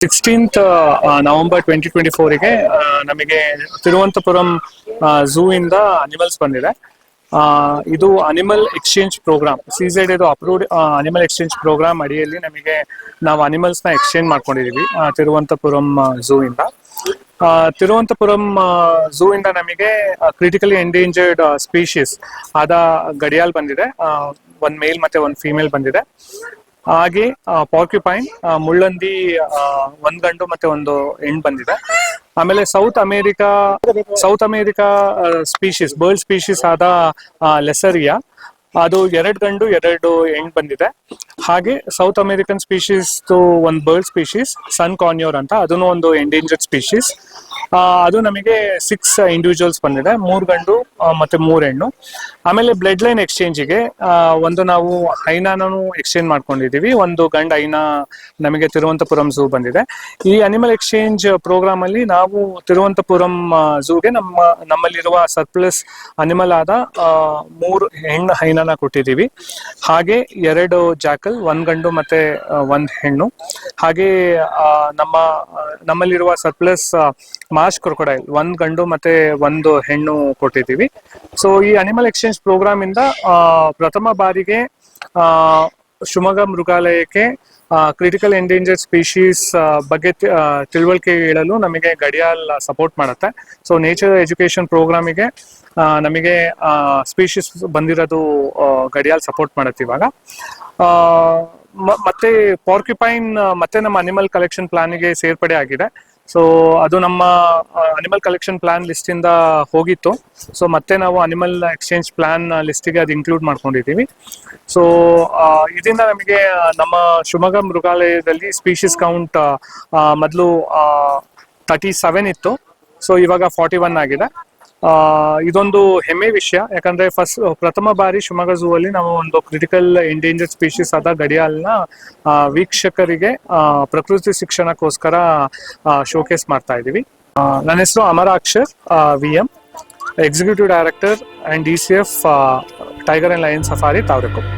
Sixteenth November twenty twenty ಫೋರಿಗೆ ನಮಗೆ Thiruvananthapuram zoo ಇಂದ ಅನಿಮಲ್ಸ್ ಬಂದಿದೆ. ಇದು ಅನಿಮಲ್ ಎಕ್ಸ್ಚೇಂಜ್ ಪ್ರೋಗ್ರಾಮ್ ಸಿಝೆಡ್ ಇದು ಅಪ್ರೂವ್ಡ್ ಅನಿಮಲ್ ಎಕ್ಸ್ಚೇಂಜ್ ಪ್ರೋಗ್ರಾಮ್ ಅಡಿಯಲ್ಲಿ ನಮಗೆ ನಾವು ಅನಿಮಲ್ಸ್ ಎಕ್ಸ್ಚೇಂಜ್ ಮಾಡ್ಕೊಂಡಿದೀವಿ ಆ, ತಿರುವನಂತಪುರಂ ಝೂ ಇಂದ ಆ, ತಿರುವನಂತಪುರಂ ಝೂ ಇಂದ ನಮಗೆ ಕ್ರಿಟಿಕಲಿ ಎಂಡೇಂಜರ್ಡ್ ಸ್ಪೀಶೀಸ್ ಆದ ಗಡಿಯಾಲ್ ಬಂದಿದೆ. ಒಂದ್ ಮೇಲ್ ಮತ್ತೆ ಒಂದ್ ಫೀಮೇಲ್ ಬಂದಿದೆ. ಹಾಗೆ ಪಾರ್ಕ್ಯುಪೈನ್ ಮುಳ್ಳಂದಿ ಒಂದ್ ಗಂಡು ಮತ್ತೆ ಒಂದು ಹೆಣ್ಣು ಬಂದಿದೆ. ಆಮೇಲೆ South America South America species bird species ಆದ ಲೆಸರಿಯಾ ಅದು ಎರಡ್ ಗಂಡು, ಎರಡು ಹೆಣ್ಣು ಬಂದಿದೆ. ಹಾಗೆ ಸೌತ್ ಅಮೇರಿಕನ್ ಸ್ಪೀಶೀಸ್ ಒಂದು ಬರ್ಡ್ ಸ್ಪೀಶೀಸ್ ಸನ್ ಕಾರ್ನಿಯೋರ್ ಅಂತ ಅದನ್ನು ಒಂದು ಎಂಡೇಂಜರ್ಡ್ ಸ್ಪೀಶೀಸ್ ಅದು ನಮಗೆ ಸಿಕ್ಸ್ ಇಂಡಿವಿಜುವಲ್ಸ್ ಬಂದಿದೆ. ಮೂರ್ ಗಂಡು ಮತ್ತೆ ಮೂರು ಹೆಣ್ಣು. ಆಮೇಲೆ ಬ್ಲಡ್ ಲೈನ್ ಎಕ್ಸ್ಚೇಂಜಿಗೆ ಒಂದು ನಾವು ಹೈನಾನು ಎಕ್ಸ್ಚೇಂಜ್ ಮಾಡ್ಕೊಂಡಿದೀವಿ ಒಂದು ಗಂಡ ಹೈನಾ ನಮಗೆ ತಿರುವಂತಪುರಂ ಝೂ ಬಂದಿದೆ. ಈ ಅನಿಮಲ್ ಎಕ್ಸ್ಚೇಂಜ್ ಪ್ರೋಗ್ರಾಮ್ ಅಲ್ಲಿ ನಾವು ತಿರುವಂತಪುರಂ ಝೂಗೆ ನಮ್ಮ, ನಮ್ಮಲ್ಲಿರುವ ಸರ್ಪ್ಲಸ್ ಅನಿಮಲ್ ಆದ ಮೂರು ಹೆಣ್ಣು ಹೈನಾನ ಕೊಟ್ಟಿದ್ದೀವಿ. ಹಾಗೆ ಎರಡು ಜಾಕಲ್, ಒಂದ್ ಗಂಡು ಮತ್ತೆ ಒಂದು ಹೆಣ್ಣು. ಹಾಗೆ ನಮ್ಮ ನಮ್ಮಲ್ಲಿರುವ ಸರ್ಪ್ಲಸ್ ಮಾಸ್ ಕ್ರೊಕೊಡೈಲ್, ಒಂದ್ ಗಂಡು ಮತ್ತೆ ಒಂದು ಹೆಣ್ಣು ಕೊಟ್ಟಿದ್ದೀವಿ. ಸೊ ಈ ಅನಿಮಲ್ ಎಕ್ಸ್ಚೇಂಜ್ ಪ್ರೋಗ್ರಾಮ್ ಇಂದ ಪ್ರಥಮ ಬಾರಿಗೆ ಶಿವಮೊಗ್ಗ ಮೃಗಾಲಯಕ್ಕೆ ಕ್ರಿಟಿಕಲ್ ಎಂಡೇಂಜರ್ ಸ್ಪೀಶೀಸ್ ಬಗ್ಗೆ ತಿಳುವಳಿಕೆ ಹೇಳಲು ನಮಗೆ ಗಡಿಯಾಲ್ ಸಪೋರ್ಟ್ ಮಾಡುತ್ತೆ. ಸೊ ನೇಚರ್ ಎಜುಕೇಶನ್ ಪ್ರೋಗ್ರಾಮಿಗೆ ನಮಗೆ ಸ್ಪೀಶೀಸ್ ಬಂದಿರೋದು ಗಡಿಯಾಲ್ ಸಪೋರ್ಟ್ ಮಾಡುತ್ತೆ ಇವಾಗ. ಮತ್ತೆ ಪಾರ್ಕ್ಯುಪೈನ್ ಮತ್ತೆ ನಮ್ಮ ಅನಿಮಲ್ ಕಲೆಕ್ಷನ್ ಪ್ಲಾನಿಗೆ ಸೇರ್ಪಡೆ ಆಗಿದೆ. ಸೊ ಅದು ನಮ್ಮ ಅನಿಮಲ್ ಕಲೆಕ್ಷನ್ ಪ್ಲಾನ್ ಲಿಸ್ಟ್ ಇಂದ ಹೋಗಿತ್ತು. ಸೊ ಮತ್ತೆ ನಾವು ಅನಿಮಲ್ ಎಕ್ಸ್ಚೇಂಜ್ ಪ್ಲಾನ್ ಲಿಸ್ಟಿಗೆ ಅದು ಇನ್ಕ್ಲೂಡ್ ಮಾಡ್ಕೊಂಡಿದ್ದೀವಿ ಸೊ ಇದರಿಂದ ನಮಗೆ ನಮ್ಮ ಶಿವಮೊಗ್ಗ ಮೃಗಾಲಯದಲ್ಲಿ ಸ್ಪೀಶೀಸ್ ಕೌಂಟ್ ಮೊದಲು ತರ್ಟಿ ಸೆವೆನ್ ಇತ್ತು. ಸೊ ಇವಾಗ ಫಾರ್ಟಿ ಒನ್ ಆಗಿದೆ. ಆ, ಇದೊಂದು ಹೆಮ್ಮೆ ವಿಷಯ. ಯಾಕಂದ್ರೆ ಫಸ್ಟ್ ಪ್ರಥಮ ಬಾರಿ ಶಿವಮೊಗ್ಗ ಝೂ ಅಲ್ಲಿ ನಾವು ಒಂದು ಕ್ರಿಟಿಕಲ್ ಎಂಡೇಂಜರ್ಡ್ ಸ್ಪೀಶೀಸ್ ಆದ ಗಡಿಯಾಲ್ನ ವೀಕ್ಷಕರಿಗೆ ಪ್ರಕೃತಿ ಶಿಕ್ಷಣಕ್ಕೋಸ್ಕರ ಶೋಕೇಸ್ ಮಾಡ್ತಾ ಇದೀವಿ ನನ್ನ ಹೆಸರು Amar Akshar V M executive director and D C F tiger and lion safari Tavarekoppa